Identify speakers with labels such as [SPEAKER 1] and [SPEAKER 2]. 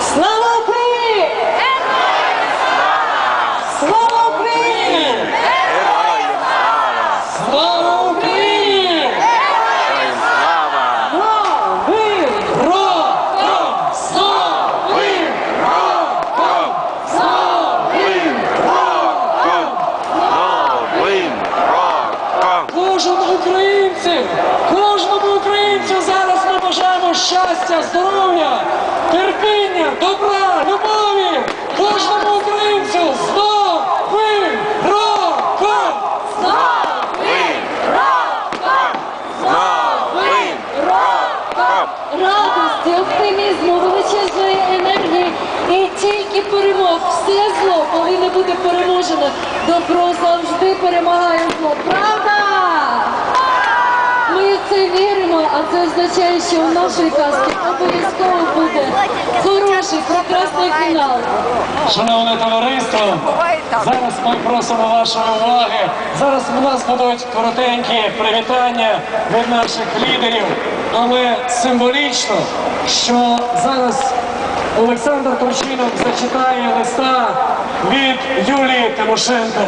[SPEAKER 1] Слава Україні! Слава Україні! Слава Україні! Кожному українцю! Кожному українцю
[SPEAKER 2] зараз ми бажаємо щастя, здоров'я! Тільки перемог. Все зло повинно бути переможено. Добро завжди перемагає зло. Правда? Ми в це віримо, а це означає, що у нашої казки обов'язково буде хороший, прекрасний фінал.
[SPEAKER 1] Шановне товариство, зараз ми просимо вашої уваги. Зараз у нас будуть коротенькі привітання від наших лідерів, але символічно, що зараз Олександр Турчинов зачитає листа від Юлії Тимошенко.